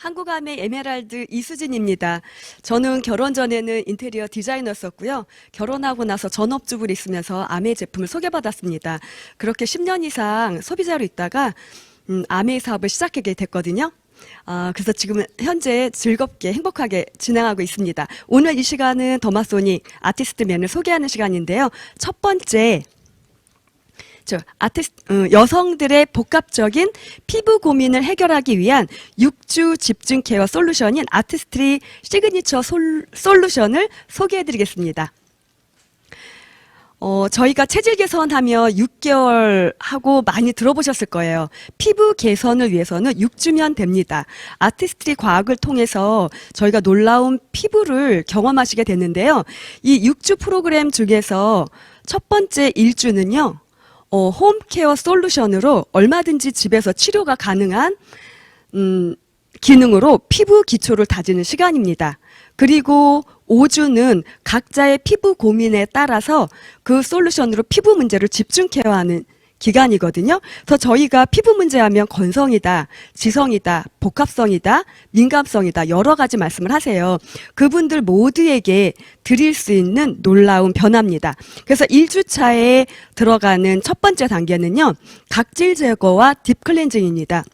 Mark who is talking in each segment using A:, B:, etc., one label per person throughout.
A: 한국암의 에메랄드 이수진입니다. 저는 결혼 전에는 인테리어 디자이너였었고요. 결혼하고 나서 전업주부로 있으면서 아메 제품을 소개받았습니다. 그렇게 10년 이상 소비자로 있다가 음, 아메 사업을 시작하게 됐거든요. 아, 그래서 지금 현재 즐겁게 행복하게 진행하고 있습니다. 오늘 이 시간은 더마소닉 아티스트 맨을 소개하는 시간인데요. 첫 번째 저 아티스트 어, 여성들의 복합적인 피부 고민을 해결하기 위한 6주 집중 케어 솔루션인 아티스트리 시그니처 솔, 솔루션을 소개해 드리겠습니다. 어, 저희가 체질 개선하며 6개월 하고 많이 들어보셨을 거예요. 피부 개선을 위해서는 6주면 됩니다. 아티스트리 과학을 통해서 저희가 놀라운 피부를 경험하시게 됐는데요. 이 6주 프로그램 중에서 첫 번째 1주는요. 어, 홈케어 솔루션으로 얼마든지 집에서 치료가 가능한 음, 기능으로 피부 기초를 다지는 시간입니다. 그리고 5주는 각자의 피부 고민에 따라서 그 솔루션으로 피부 문제를 집중 케어하는 기간이거든요. 그래서 저희가 피부 문제하면 건성이다, 지성이다, 복합성이다, 민감성이다 여러 가지 말씀을 하세요. 그분들 모두에게 드릴 수 있는 놀라운 변화입니다. 그래서 1주차에 들어가는 첫 번째 단계는요. 각질 제거와 딥클렌징입니다.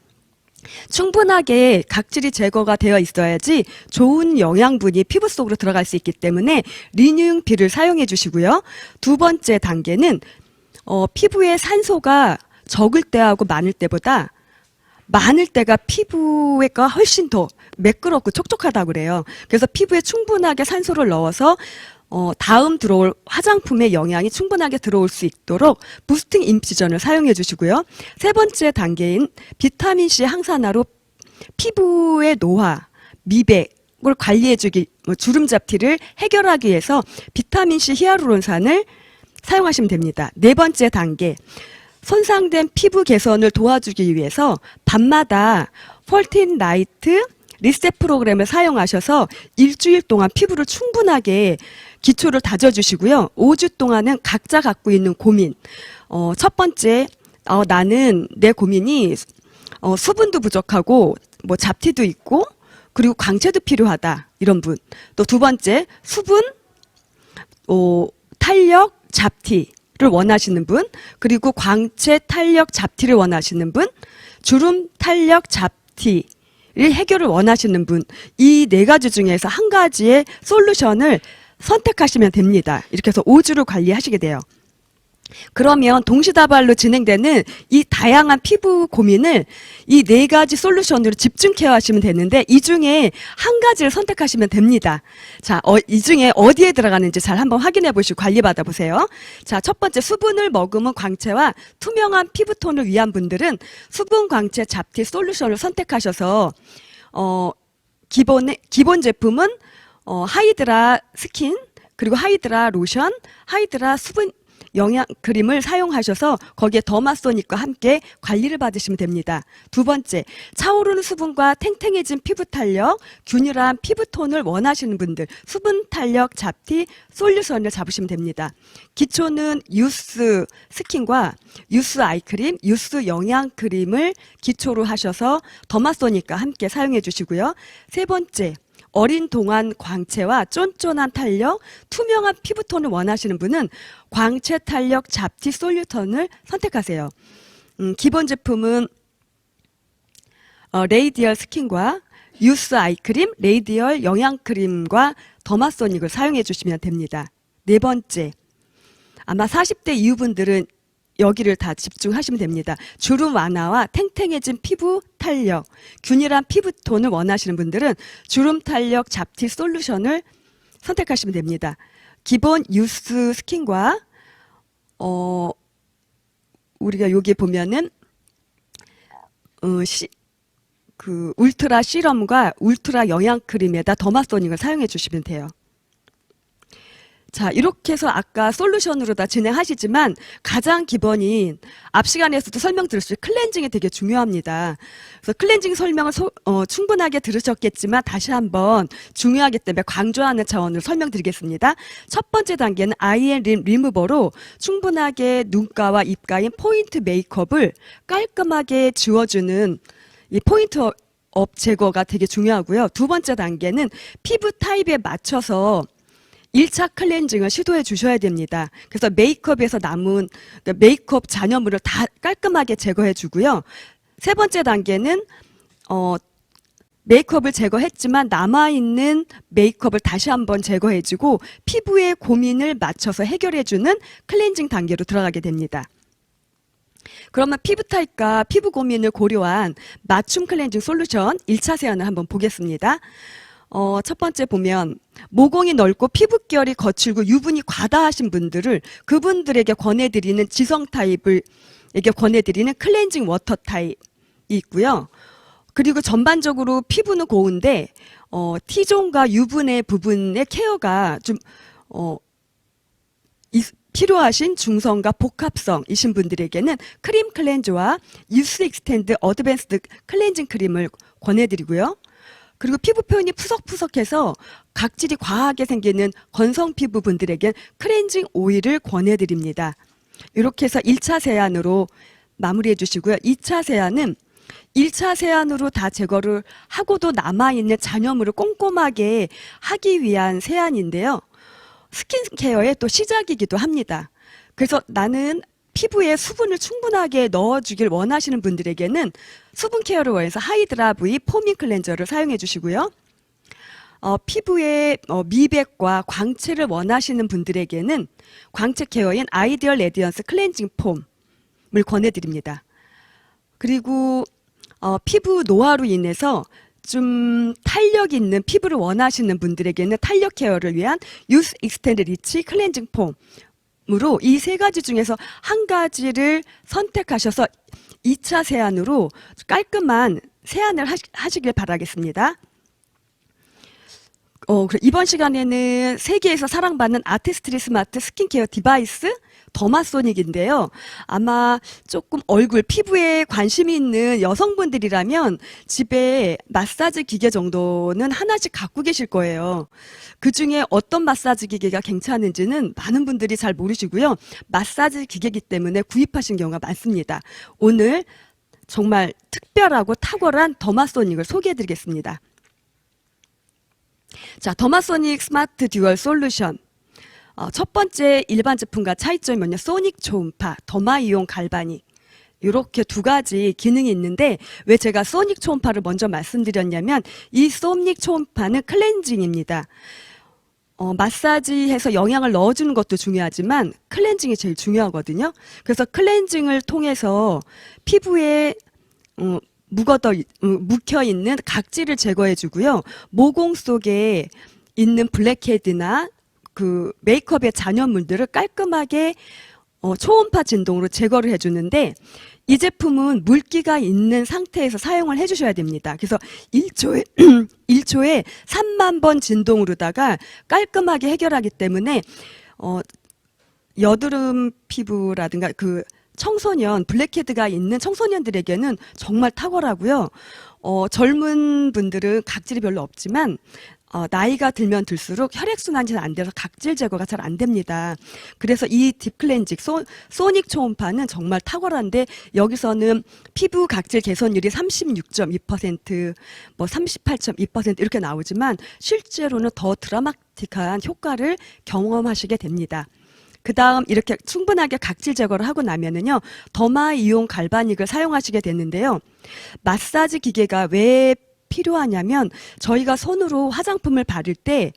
A: 충분하게 각질이 제거가 되어 있어야지 좋은 영양분이 피부 속으로 들어갈 수 있기 때문에 리뉴잉피를 사용해 주시고요. 두 번째 단계는 어, 피부에 산소가 적을 때하고 많을 때보다 많을 때가 피부가 훨씬 더 매끄럽고 촉촉하다고 그래요. 그래서 피부에 충분하게 산소를 넣어서 어, 다음 들어올 화장품의 영양이 충분하게 들어올 수 있도록 부스팅 인피전을 사용해 주시고요. 세 번째 단계인 비타민C 항산화로 피부의 노화, 미백을 관리해 주기, 뭐 주름 잡티를 해결하기 위해서 비타민C 히아루론산을 사용하시면 됩니다. 네 번째 단계. 손상된 피부 개선을 도와주기 위해서 밤마다 폴틴 나이트 리셋 프로그램을 사용하셔서 일주일 동안 피부를 충분하게 기초를 다져주시고요. 5주 동안은 각자 갖고 있는 고민. 어, 첫 번째, 어, 나는 내 고민이 어, 수분도 부족하고 뭐 잡티도 있고 그리고 광채도 필요하다 이런 분. 또 두 번째, 수분, 어, 탄력, 잡티를 원하시는 분, 그리고 광채, 탄력, 잡티를 원하시는 분, 주름, 탄력, 잡티. 를 해결을 원하시는 분, 이 네 가지 중에서 한 가지의 솔루션을 선택하시면 됩니다. 이렇게 해서 5주를 관리하시게 돼요. 그러면 동시다발로 진행되는 이 다양한 피부 고민을 이 네 가지 솔루션으로 집중 케어하시면 되는데 이 중에 한 가지를 선택하시면 됩니다. 자, 어, 이 중에 어디에 들어가는지 잘 한번 확인해 보시고 관리 받아 보세요. 자, 첫 번째 수분을 머금은 광채와 투명한 피부톤을 위한 분들은 수분 광채 잡티 솔루션을 선택하셔서 어, 기본의 기본 제품은 어, 하이드라 스킨 그리고 하이드라 로션, 하이드라 수분 영양 크림을 사용하셔서 거기에 더마소닉과 함께 관리를 받으시면 됩니다. 두 번째, 차오르는 수분과 탱탱해진 피부 탄력, 균일한 피부톤을 원하시는 분들, 수분 탄력 잡티 솔루션을 잡으시면 됩니다. 기초는 유스 스킨과 유스 아이크림, 유스 영양 크림을 기초로 하셔서 더마소닉과 함께 사용해 주시고요. 세 번째, 어린 동안 광채와 쫀쫀한 탄력, 투명한 피부톤을 원하시는 분은 광채 탄력 잡티 솔루션을 선택하세요. 음, 기본 제품은 어, 레이디얼 스킨과 유스 아이크림, 레이디얼 영양크림과 더마소닉을 사용해 주시면 됩니다. 네 번째, 아마 40대 이후분들은 여기를 다 집중하시면 됩니다. 주름 완화와 탱탱해진 피부 탄력, 균일한 피부톤을 원하시는 분들은 주름 탄력 잡티 솔루션을 선택하시면 됩니다. 기본 유스 스킨과 어 우리가 여기 보면은 어, 시, 그 울트라 시럼과 울트라 영양 크림에다 더마소닉을 사용해 주시면 돼요. 자, 이렇게 해서 아까 솔루션으로 다 진행하시지만 가장 기본인 앞 시간에서도 설명드렸듯이 클렌징이 되게 중요합니다. 그래서 클렌징 설명을 소- 어, 충분하게 들으셨겠지만 다시 한번 중요하기 때문에 강조하는 차원으로 설명드리겠습니다. 첫 번째 단계는 아이앤 림 리무버로 충분하게 눈가와 입가인 포인트 메이크업을 깔끔하게 지워주는 이 포인트 업 제거가 되게 중요하고요. 두 번째 단계는 피부 타입에 맞춰서 1차 클렌징을 시도해 주셔야 됩니다. 그래서 메이크업에서 남은 그 메이크업 잔여물을 다 깔끔하게 제거해 주고요. 세 번째 단계는 어 메이크업을 제거했지만 남아있는 메이크업을 다시 한번 제거해주고 피부의 고민을 맞춰서 해결해주는 클렌징 단계로 들어가게 됩니다. 그러면 피부 타입과 피부 고민을 고려한 맞춤 클렌징 솔루션 1차 세안을 한번 보겠습니다. 어, 첫 번째 보면 모공이 넓고 피부결이 거칠고 유분이 과다하신 분들을 그분들에게 권해드리는 지성 타입을 에게 권해드리는 클렌징 워터 타입이 있고요. 그리고 전반적으로 피부는 고운데 어, T존과 유분의 부분의 케어가 좀 어, 이- 필요하신 중성과 복합성이신 분들에게는 크림 클렌저와 유스 익스텐드 어드밴스드 클렌징 크림을 권해드리고요. 그리고 피부 표현이 푸석푸석해서 각질이 과하게 생기는 건성 피부 분들에겐 클렌징 오일을 권해드립니다. 이렇게 해서 1차 세안으로 마무리해 주시고요. 2차 세안은 1차 세안으로 다 제거를 하고도 남아있는 잔여물을 꼼꼼하게 하기 위한 세안인데요. 스킨케어의 또 시작이기도 합니다. 그래서 나는 피부에 수분을 충분하게 넣어주길 원하시는 분들에게는 수분 케어를 원해서 하이드라 V 포밍 클렌저를 사용해 주시고요. 어, 피부에 어, 미백과 광채를 원하시는 분들에게는 광채 케어인 아이디얼 레디언스 클렌징 폼을 권해드립니다. 그리고 어, 피부 노화로 인해서 좀 탄력 있는 피부를 원하시는 분들에게는 탄력 케어를 위한 유스 익스텐드 리치 클렌징 폼 으로 이 세 가지 중에서 한 가지를 선택하셔서 2차 세안으로 깔끔한 세안을 하시, 하시길 바라겠습니다. 어. 이번 시간에는 세계에서 사랑받는 아티스트리 스마트 스킨케어 디바이스 더마소닉인데요. 아마 조금 얼굴 피부에 관심이 있는 여성분들이라면 집에 마사지 기계 정도는 하나씩 갖고 계실 거예요. 그 중에 어떤 마사지 기계가 괜찮은지는 많은 분들이 잘 모르시고요. 마사지 기계이기 때문에 구입하신 경우가 많습니다. 오늘 정말 특별하고 탁월한 더마소닉을 소개해 드리겠습니다. 자, 더마소닉 스마트 듀얼 솔루션. 어, 첫 번째 일반 제품과 차이점이 뭐냐? 소닉 초음파, 더마이온 갈바닉. 이렇게 두 가지 기능이 있는데 왜 제가 소닉 초음파를 먼저 말씀드렸냐면 이 소닉 초음파는 클렌징입니다. 어, 마사지해서 영양을 넣어주는 것도 중요하지만 클렌징이 제일 중요하거든요. 그래서 클렌징을 통해서 피부에 어, 묵어더 묵혀 있는 각질을 제거해 주고요. 모공 속에 있는 블랙헤드나 그 메이크업의 잔여물들을 깔끔하게 어, 초음파 진동으로 제거를 해주는데 이 제품은 물기가 있는 상태에서 사용을 해주셔야 됩니다. 그래서 1초에 1초에 3만 번 진동으로다가 깔끔하게 해결하기 때문에 어, 여드름 피부라든가 그 청소년 블랙헤드가 있는 청소년들에게는 정말 탁월하고요. 어, 젊은 분들은 각질이 별로 없지만 어, 나이가 들면 들수록 혈액순환이 잘 안 돼서 각질 제거가 잘 안 됩니다. 그래서 이 딥클렌징 소, 소닉 초음파는 정말 탁월한데 여기서는 피부 각질 개선율이 36.2%, 뭐 38.2% 이렇게 나오지만 실제로는 더 드라마틱한 효과를 경험하시게 됩니다. 그 다음 이렇게 충분하게 각질 제거를 하고 나면은요, 더마 이온 갈바닉을 사용하시게 되는데요. 마사지 기계가 왜 필요하냐면 저희가 손으로 화장품을 바를 때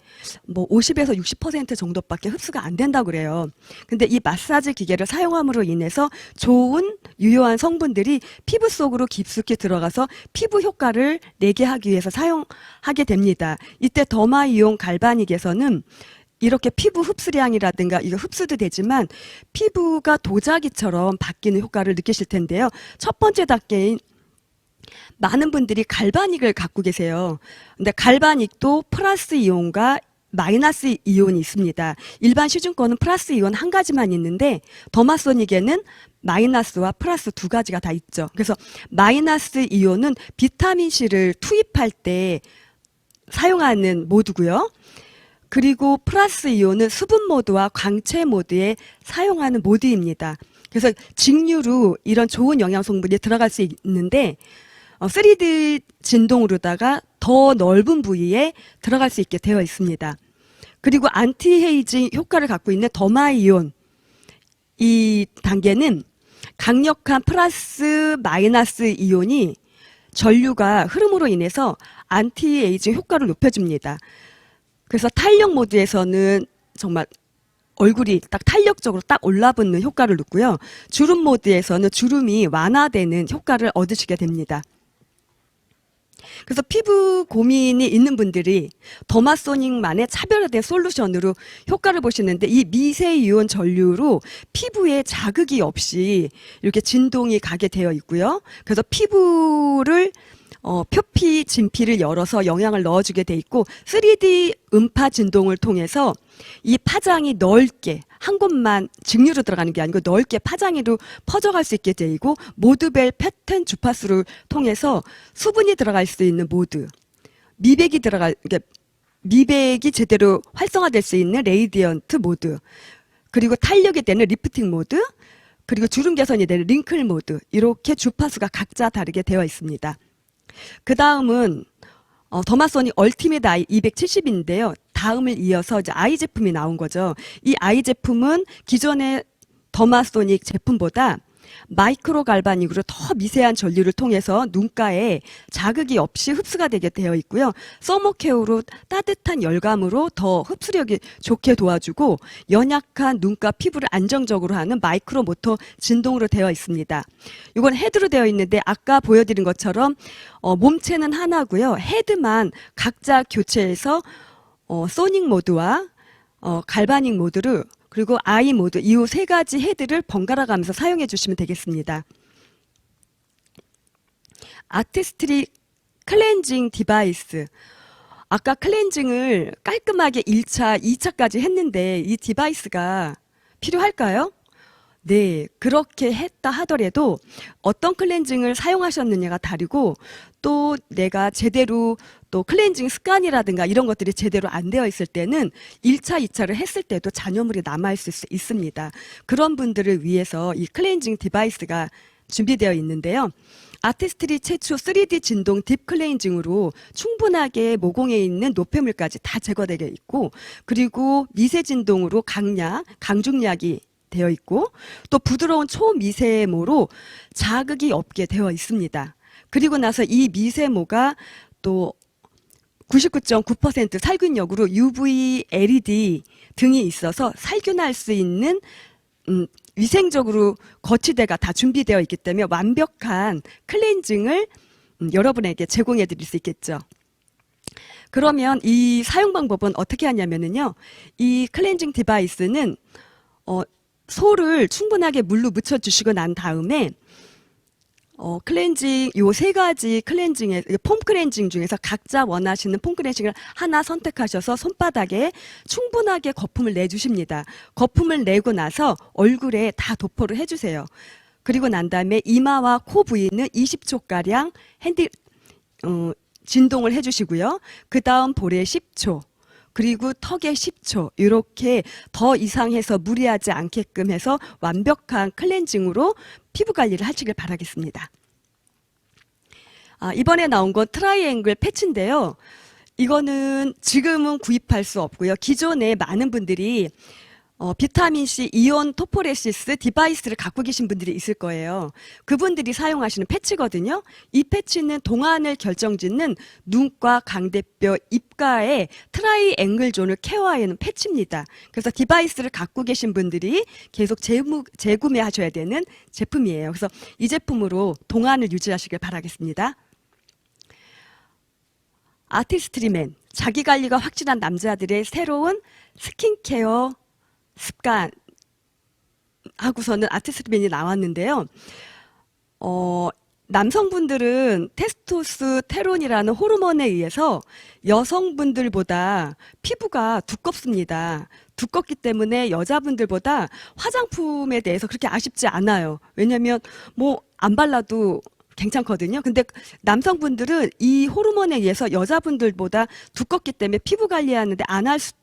A: 뭐 50에서 60% 정도밖에 흡수가 안 된다고 그래요. 근데 이 마사지 기계를 사용함으로 인해서 좋은 유효한 성분들이 피부 속으로 깊숙이 들어가서 피부 효과를 내게 하기 위해서 사용하게 됩니다. 이때 더마 이온 갈바닉에서는 이렇게 피부 흡수량이라든가 이거 흡수도 되지만 피부가 도자기처럼 바뀌는 효과를 느끼실 텐데요. 첫 번째 단계인 많은 분들이 갈바닉을 갖고 계세요. 근데 갈바닉도 플러스 이온과 마이너스 이온이 있습니다. 일반 시중 거는 플러스 이온 한 가지만 있는데 더마소닉에는 마이너스와 플러스 두 가지가 다 있죠. 그래서 마이너스 이온은 비타민 C를 투입할 때 사용하는 모드고요. 그리고 플러스 이온은 수분 모드와 광채 모드에 사용하는 모드입니다. 그래서 직류로 이런 좋은 영양 성분이 들어갈 수 있는데 어, 3D 진동으로다가 더 넓은 부위에 들어갈 수 있게 되어 있습니다. 그리고 안티헤이징 효과를 갖고 있는 더마이온 이 단계는 강력한 플러스 마이너스 이온이 전류가 흐름으로 인해서 안티에이징 효과를 높여줍니다. 그래서 탄력 모드에서는 정말 얼굴이 딱 탄력적으로 딱 올라붙는 효과를 놓고요. 주름 모드에서는 주름이 완화되는 효과를 얻으시게 됩니다. 그래서 피부 고민이 있는 분들이 더마소닉만의 차별화된 솔루션으로 효과를 보시는데 이 미세 이온 전류로 피부에 자극이 없이 이렇게 진동이 가게 되어 있고요. 그래서 피부를 어, 표피 진피를 열어서 영향을 넣어주게 돼 있고 3D 음파 진동을 통해서 이 파장이 넓게 한 곳만 직류로 들어가는 게 아니고 넓게 파장이로 퍼져갈 수 있게 되고 모드벨 패턴 주파수를 통해서 수분이 들어갈 수 있는 모드 미백이 들어갈 이게 미백이 제대로 활성화될 수 있는 레이디언트 모드 그리고 탄력이 되는 리프팅 모드 그리고 주름 개선이 되는 링클 모드 이렇게 주파수가 각자 다르게 되어 있습니다. 그 다음은 어, 더마소니 얼티밋 아이 270인데요. 다음을 이어서 이제 아이 제품이 나온 거죠. 이 아이 제품은 기존의 더마소닉 제품보다 마이크로 갈바닉으로 더 미세한 전류를 통해서 눈가에 자극이 없이 흡수가 되게 되어 있고요. 서머케어로 따뜻한 열감으로 더 흡수력이 좋게 도와주고 연약한 눈가 피부를 안정적으로 하는 마이크로 모터 진동으로 되어 있습니다. 이건 헤드로 되어 있는데 아까 보여드린 것처럼 어, 몸체는 하나고요. 헤드만 각자 교체해서 어, 소닉 모드와 어, 갈바닉 모드를 그리고 아이 모드 이 세 가지 헤드를 번갈아 가면서 사용해 주시면 되겠습니다. 아티스트리 클렌징 디바이스. 아까 클렌징을 깔끔하게 1차, 2차까지 했는데 이 디바이스가 필요할까요? 네, 그렇게 했다 하더라도 어떤 클렌징을 사용하셨느냐가 다르고 또 내가 제대로 또 클렌징 습관이라든가 이런 것들이 제대로 안 되어 있을 때는 1차, 2차를 했을 때도 잔여물이 남아있을 수 있습니다. 그런 분들을 위해서 이 클렌징 디바이스가 준비되어 있는데요. 아티스트리 최초 3D 진동 딥 클렌징으로 충분하게 모공에 있는 노폐물까지 다 제거되어 있고 그리고 미세 진동으로 강약, 강중약이 되어 있고 또 부드러운 초미세모로 자극이 없게 되어 있습니다. 그리고 나서 이 미세모가 또 99.9% 살균력으로 UV LED 등이 있어서 살균할 수 있는 음, 위생적으로 거치대가 다 준비되어 있기 때문에 완벽한 클렌징을 음, 여러분에게 제공해 드릴 수 있겠죠. 그러면 이 사용 방법은 어떻게 하냐면은요. 이 클렌징 디바이스는 어, 소를 충분하게 물로 묻혀 주시고 난 다음에 어, 클렌징, 요 세 가지 클렌징의, 폼 클렌징 중에서 각자 원하시는 폼 클렌징을 하나 선택하셔서 손바닥에 충분하게 거품을 내주십니다. 거품을 내고 나서 얼굴에 다 도포를 해주세요. 그리고 난 다음에 이마와 코 부위는 20초 가량 핸디, 어, 진동을 해주시고요. 그 다음 볼에 10초. 그리고 턱에 10초 이렇게 더 이상해서 무리하지 않게끔 해서 완벽한 클렌징으로 피부 관리를 하시길 바라겠습니다. 아, 이번에 나온 건 트라이앵글 패치인데요. 이거는 지금은 구입할 수 없고요. 기존에 많은 분들이 어, 비타민C 이온 토포레시스 디바이스를 갖고 계신 분들이 있을 거예요. 그분들이 사용하시는 패치거든요. 이 패치는 동안을 결정짓는 눈과 강대뼈, 입가의 트라이앵글 존을 케어하는 패치입니다. 그래서 디바이스를 갖고 계신 분들이 계속 재무, 재구매하셔야 되는 제품이에요. 그래서 이 제품으로 동안을 유지하시길 바라겠습니다. 아티스트리맨, 자기 관리가 확실한 남자들의 새로운 스킨케어 습관 하고서는 아티스트맨이 나왔는데요. 어, 남성분들은 테스토스테론이라는 호르몬에 의해서 여성분들보다 피부가 두껍습니다. 두껍기 때문에 여자분들보다 화장품에 대해서 그렇게 아쉽지 않아요. 왜냐면 뭐 안 발라도 괜찮거든요. 근데 남성분들은 이 호르몬에 의해서 여자분들보다 두껍기 때문에 피부 관리하는데 안할 수,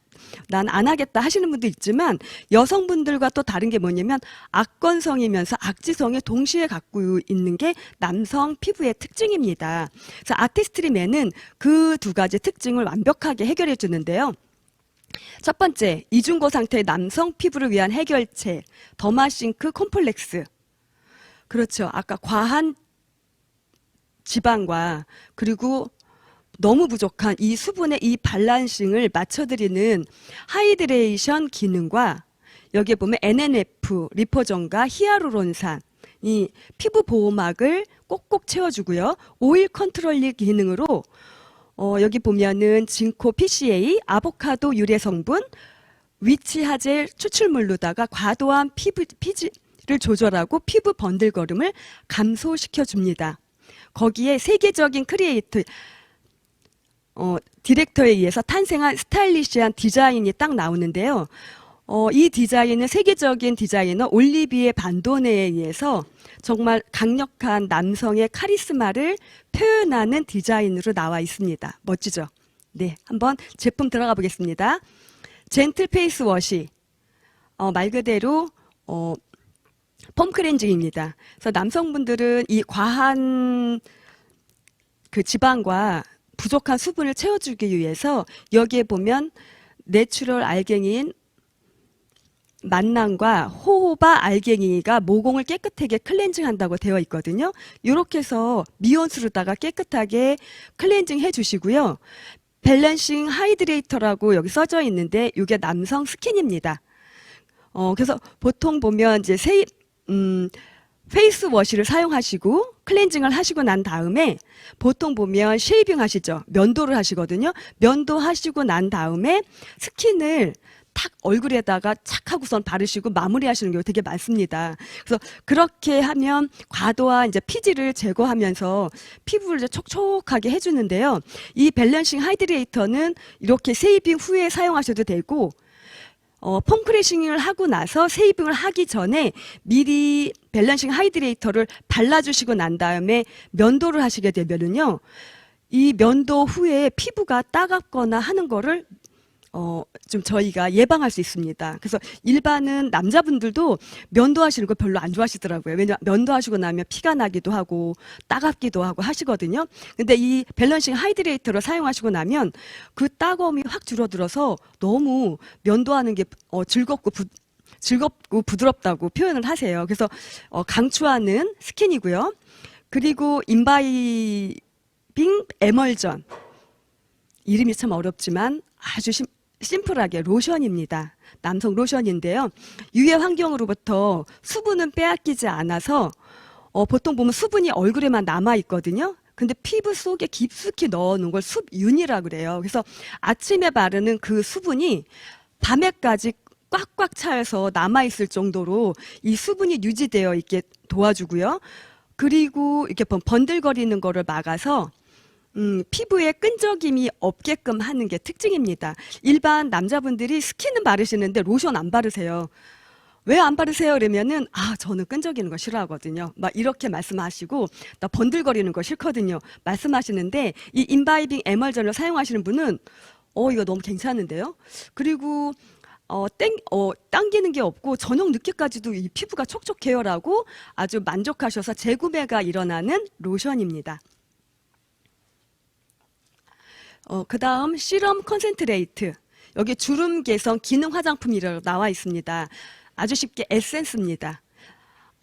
A: 난 안 하겠다 하시는 분도 있지만 여성분들과 또 다른 게 뭐냐면 악건성이면서 악지성을 동시에 갖고 있는 게 남성 피부의 특징입니다. 그래서 아티스트리 맨은 그 두 가지 특징을 완벽하게 해결해 주는데요. 첫 번째, 이중고 상태의 남성 피부를 위한 해결책, 더마싱크 콤플렉스. 그렇죠. 아까 과한 지방과 그리고 너무 부족한 이 수분의 이 밸런싱을 맞춰드리는 하이드레이션 기능과 여기에 보면 NNF, 리포전과 히아루론산, 이 피부 보호막을 꼭꼭 채워주고요. 오일 컨트롤 기능으로 어, 여기 보면은 진코 PCA, 아보카도 유래 성분, 위치하젤 추출물로다가 과도한 피부 피지를 조절하고 피부 번들거림을 감소시켜 줍니다. 거기에 세계적인 크리에이터 어, 디렉터에 의해서 탄생한 스타일리시한 디자인이 딱 나오는데요. 어, 이 디자인은 세계적인 디자이너 올리비에 반도네에 의해서 정말 강력한 남성의 카리스마를 표현하는 디자인으로 나와 있습니다. 멋지죠? 네, 한번 제품 들어가 보겠습니다. 젠틀 페이스 워시. 어, 말 그대로 어, 펌 클렌징입니다. 그래서 남성분들은 이 과한 그 지방과 부족한 수분을 채워주기 위해서 여기에 보면 내추럴 알갱이인 만남과 호호바 알갱이가 모공을 깨끗하게 클렌징한다고 되어 있거든요. 이렇게 해서 미온수로다가 깨끗하게 클렌징 해주시고요. 밸런싱 하이드레이터라고 여기 써져 있는데 이게 남성 스킨입니다. 어, 그래서 보통 보면 이제 세, 음, 페이스 워시를 사용하시고 클렌징을 하시고 난 다음에 보통 보면 쉐이빙 하시죠. 면도를 하시거든요. 면도 하시고 난 다음에 스킨을 탁 얼굴에다가 착 하고선 바르시고 마무리하시는 경우 되게 많습니다. 그래서 그렇게 하면 과도한 이제 피지를 제거하면서 피부를 이제 촉촉하게 해주는데요. 이 밸런싱 하이드레이터는 이렇게 세이빙 후에 사용하셔도 되고 어, 폼크래싱을 하고 나서 세이빙을 하기 전에 미리 밸런싱 하이드레이터를 발라주시고 난 다음에 면도를 하시게 되면은요, 이 면도 후에 피부가 따갑거나 하는 거를 어, 좀 저희가 예방할 수 있습니다. 그래서 일반은 남자분들도 면도하시는 거 별로 안 좋아하시더라고요. 왜냐면 면도하시고 나면 피가 나기도 하고 따갑기도 하고 하시거든요. 근데 이 밸런싱 하이드레이터를 사용하시고 나면 그 따가움이 확 줄어들어서 너무 면도하는 게 어, 즐겁고 부, 즐겁고 부드럽다고 표현을 하세요. 그래서 어, 강추하는 스킨이고요. 그리고 인바이빙 에멀전 이름이 참 어렵지만 아주 심, 심플하게 로션입니다. 남성 로션인데요. 유해 환경으로부터 수분은 빼앗기지 않아서 어, 보통 보면 수분이 얼굴에만 남아 있거든요. 근데 피부 속에 깊숙이 넣어 놓은 걸 숲윤이라 그래요. 그래서 아침에 바르는 그 수분이 밤에까지 꽉꽉 차서 남아있을 정도로 이 수분이 유지되어 있게 도와주고요. 그리고 이렇게 번- 번들거리는 거를 막아서 음, 피부에 끈적임이 없게끔 하는 게 특징입니다. 일반 남자분들이 스킨은 바르시는데 로션 안 바르세요. 왜 안 바르세요? 그러면은 아 저는 끈적이는 거 싫어하거든요. 막 이렇게 말씀하시고 나 번들거리는 거 싫거든요. 말씀하시는데 이 인바이빙 에멀전을 사용하시는 분은 어 이거 너무 괜찮은데요. 그리고 어, 땡, 어, 당기는 게 없고 저녁 늦게까지도 이 피부가 촉촉해요라고 아주 만족하셔서 재구매가 일어나는 로션입니다. 어, 그 다음 시럼 컨센트레이트. 여기 주름 개선 기능 화장품이라고 나와 있습니다. 아주 쉽게 에센스입니다.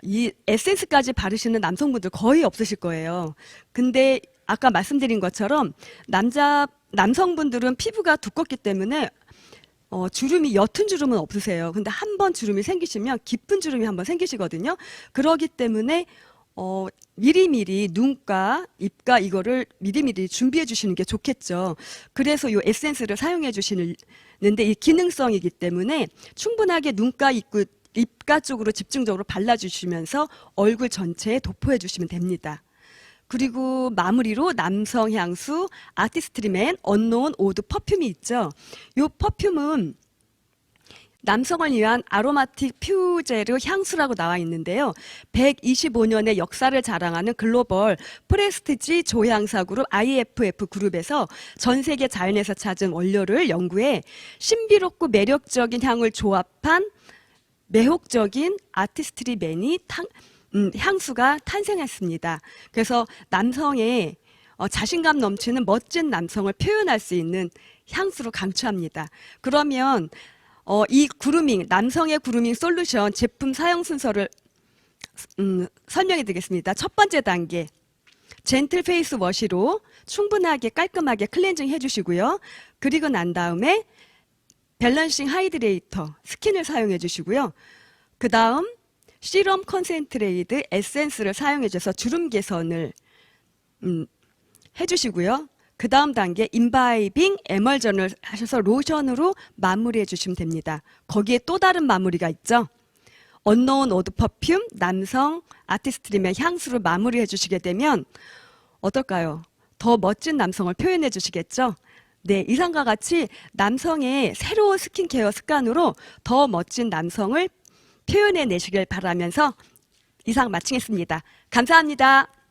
A: 이 에센스까지 바르시는 남성분들 거의 없으실 거예요. 근데 아까 말씀드린 것처럼 남자 남성분들은 피부가 두껍기 때문에 어, 주름이 옅은 주름은 없으세요. 근데 한 번 주름이 생기시면 깊은 주름이 한 번 생기시거든요. 그러기 때문에 어, 미리미리 눈가, 입가 이거를 미리미리 준비해 주시는 게 좋겠죠. 그래서 이 에센스를 사용해 주시는데 이 기능성이기 때문에 충분하게 눈가, 입구, 입가 쪽으로 집중적으로 발라주시면서 얼굴 전체에 도포해 주시면 됩니다. 그리고 마무리로 남성 향수 아티스트리맨 언노운 오드 퍼퓸이 있죠. 이 퍼퓸은 남성을 위한 아로마틱 퓨제르 향수라고 나와 있는데요. 125년의 역사를 자랑하는 글로벌 프레스티지 조향사 그룹 IFF 그룹에서 전 세계 자연에서 찾은 원료를 연구해 신비롭고 매력적인 향을 조합한 매혹적인 아티스트리 맨이 탕- 음, 향수가 탄생했습니다. 그래서 남성의 어, 자신감 넘치는 멋진 남성을 표현할 수 있는 향수로 강추합니다. 그러면 어, 이 그루밍 남성의 그루밍 솔루션 제품 사용 순서를 음, 설명해 드리겠습니다. 첫 번째 단계 젠틀 페이스 워시로 충분하게 깔끔하게 클렌징 해주시고요. 그리고 난 다음에 밸런싱 하이드레이터 스킨을 사용해 주시고요. 그 다음 시럼 컨센트레이드 에센스를 사용해 줘서 주름 개선을 음, 해주시고요. 그 다음 단계 인바이빙 에멀전을 하셔서 로션으로 마무리해 주시면 됩니다. 거기에 또 다른 마무리가 있죠. 언노운 오드 퍼퓸 남성 아티스트리면 향수로 마무리해 주시게 되면 어떨까요? 더 멋진 남성을 표현해 주시겠죠? 네, 이상과 같이 남성의 새로운 스킨케어 습관으로 더 멋진 남성을 표현해 내시길 바라면서 이상 마치겠습니다. 감사합니다.